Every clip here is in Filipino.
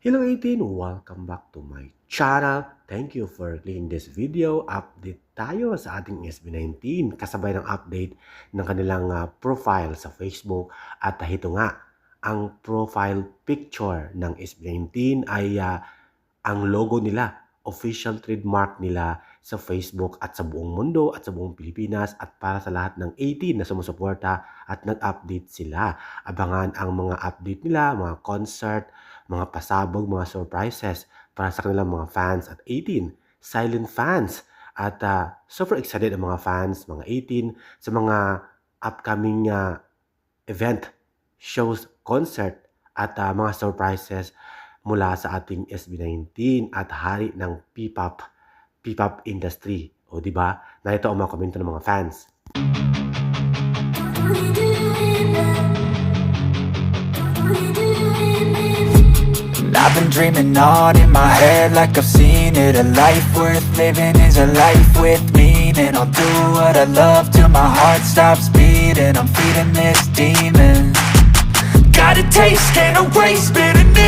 Hello 18! Welcome back to my channel. Thank you for clicking this video. Update tayo sa ating SB19 kasabay ng update ng kanilang ah, profile sa Facebook. At ah, ito nga, ang profile picture ng SB19 ay ah, ang logo nila, official trademark nila sa Facebook at sa buong mundo at sa buong Pilipinas at para sa lahat ng 18 na sumusuporta at nag-update sila. Abangan ang mga update nila, mga concert, mga pasabog, mga surprises para sa kanilang mga fans at 18 silent fans. At ah, super excited ang mga fans, mga 18 sa mga upcoming ah, event, shows, concert at ah, mga surprises mula sa ating SB19 at hari ng P-pop P-pop industry. O di ba? Narito ang mga komento ng mga fans. I've been dreaming on in my head like I've seen it A life worth living is a life with meaning I'll do what I love till my heart stops beating I'm feeding this demon Got a taste, can't erase bitterness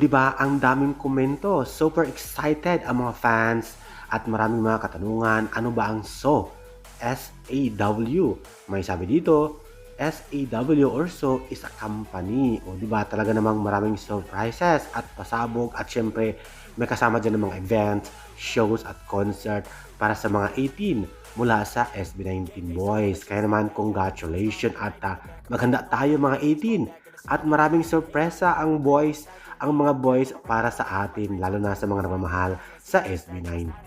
di ba ang daming komento, super excited ang mga fans at maraming mga katanungan, ano ba ang SO? S-A-W. May sabi dito, SAW or SO is a company. O di ba talaga namang maraming surprises at pasabog at syempre may kasama dyan ng mga events, shows at concert para sa mga 18 mula sa SB19 Boys. Kaya naman congratulations at ah, maganda tayo mga 18 at maraming sorpresa ang boys ang mga boys para sa atin lalo na sa mga nagmamahal sa SB19.